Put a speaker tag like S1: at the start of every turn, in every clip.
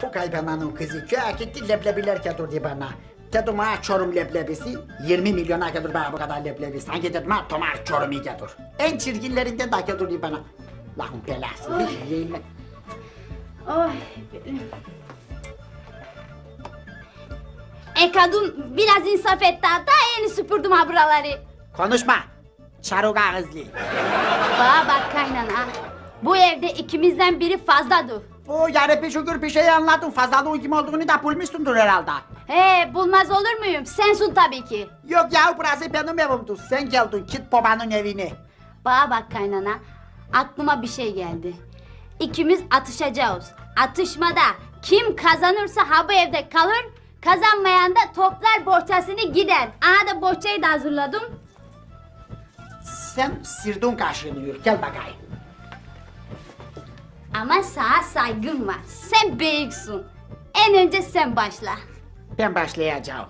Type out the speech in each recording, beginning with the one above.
S1: Tokay bananın kızı köye gitti leblebiler getirdi bana. Dedim ha çorum leblebisi 20 milyona getir bana bu kadar leblebi. Sanki dedim ha tomar çorumu getir. En çirkinlerinden de getirdi bana. Lahın belası şey yiyeyim.
S2: Oy. E kadın biraz insaf et daha, daha yeni süpürdüm ha buraları.
S1: Konuşma. Çaruk ağızlı.
S2: Bana bak kaynana. Bu evde ikimizden biri fazladır.
S1: O yarı şükür bir şey anladın. Fazlalığın kim olduğunu da bulmuşsundur herhalde.
S2: He bulmaz olur muyum? Sensun tabii ki.
S1: Yok ya burası benim evimdi. Sen geldin git babanın evine.
S2: Bana bak kaynana. Aklıma bir şey geldi. İkimiz atışacağız. Atışmada kim kazanırsa ha bu evde kalır. Kazanmayan da toplar bohçasını gider. Aha da bohçayı da hazırladım.
S1: Sen sirdun kaşınıyor. Gel bakayım.
S2: Ama sana saygım var. Sen büyüksün. En önce sen başla.
S1: Ben başlayacağım.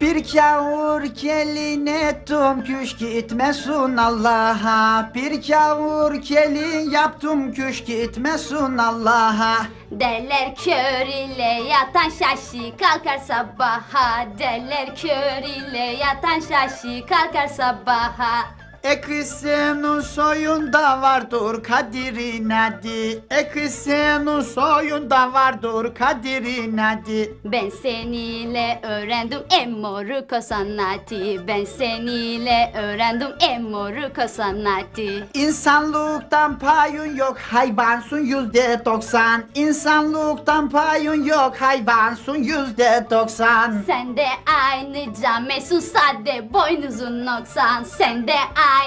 S1: Bir kavur gelin ettim küş gitmesin Allah'a Bir kavur gelin yaptım küş gitmesin Allah'a
S2: Derler kör ile yatan şaşı kalkar sabaha Derler kör ile yatan şaşı kalkar sabaha
S1: E kız senin soyunda vardır kadirin adı E kız senin soyunda vardır kadirin adı
S2: Ben seniyle öğrendim emmoruko sanatı. Ben seniyle öğrendim emmoruko sanatı.
S1: İnsanlıktan payın yok hayvansın yüzde doksan. İnsanlıktan payın yok hayvansın yüzde doksan.
S2: Sen de aynı camesun sade boynuzun noksan. Sen de aynı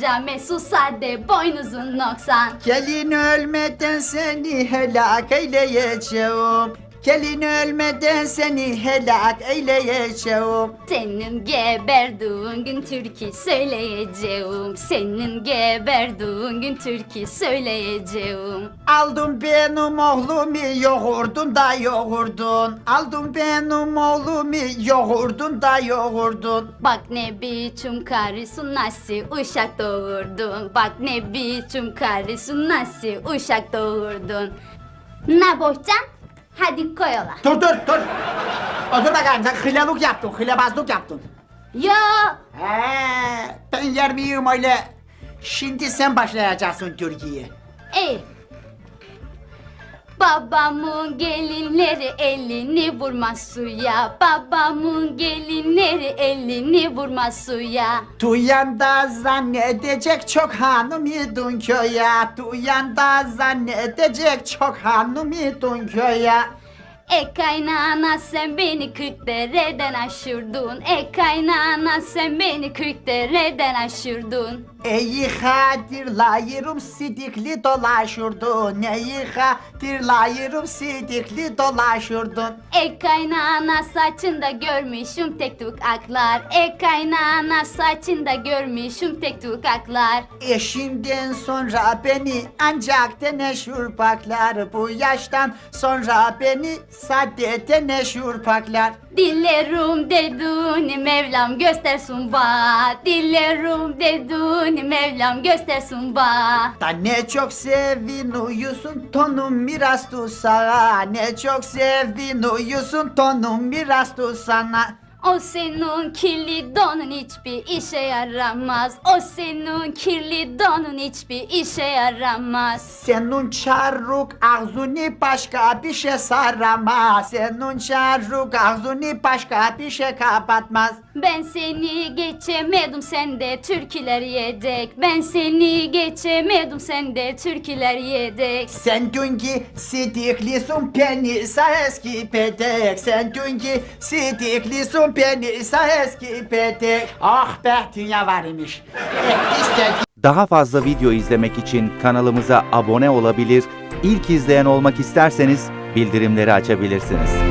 S2: camesun sade boynuzun noksan.
S1: Gelin ölmeden seni helak eyleyeceğim Gelin ölmeden seni helak eyleyeceğim.
S2: Senin geberdiğin gün türkü söyleyeceğim. Senin geberdiğin gün türkü söyleyeceğim.
S1: Aldım benim oğlumu yoğurdun da yoğurdun. Aldım benim oğlumu yoğurdun da yoğurdun.
S2: Bak ne biçim karısın nasıl uşak doğurdun. Bak ne biçim karısın nasıl uşak doğurdun. Ne bohçam? Hadi koy ola.
S1: Dur dur dur. Otur bakayım sen hılalık yaptın hılabazlık yaptın.
S2: Yo.
S1: He, ben yer miyim öyle? Şimdi sen başlayacaksın Türkiye
S2: ey Babamın gelinleri elini vurmaz suya. Babamın gelinleri elini vurmaz suya.
S1: Duyan da zannedecek çok hanım idun köye. Duyan da zannedecek çok hanım idun köye
S2: E kaynana sen beni kırk dereden aşırdın. E kaynana sen beni kırk dereden aşırdın.
S1: Eyi hatırlayırım sidikli dolaşırdın. Eyi hatırlayırım sidikli dolaşırdın.
S2: E kaynana saçında görmüşüm tek tuk aklar. E kaynana saçında görmüşüm tek tuk aklar.
S1: Eşimden sonra beni ancak teneşür paklar Bu yaştan sonra beni sade teneşür paklar?
S2: Dillerim deduni Mevlam göstersin ba Dillerim deduni Mevlam göstersin ba
S1: Da ne çok sevin uyusun tonum miras sana Ne çok sevin uyusun tonum miras sana
S2: O senin kirli donun hiçbir işe yaramaz. O senin kirli donun hiçbir işe yaramaz.
S1: Senin çarruk ağzını başka bir şey saramaz. Senin çarruk ağzını başka bir şey kapatmaz.
S2: Ben seni geçemedim sen de türküler yedek. Ben seni geçemedim sen de türküler yedek.
S1: Sen dünkü sidiklisin beni eski pedek Sen dünkü beni sa eski pedek Ah be dünya var imiş Eh,
S3: Daha fazla video izlemek için kanalımıza abone olabilir, ilk izleyen olmak isterseniz bildirimleri açabilirsiniz.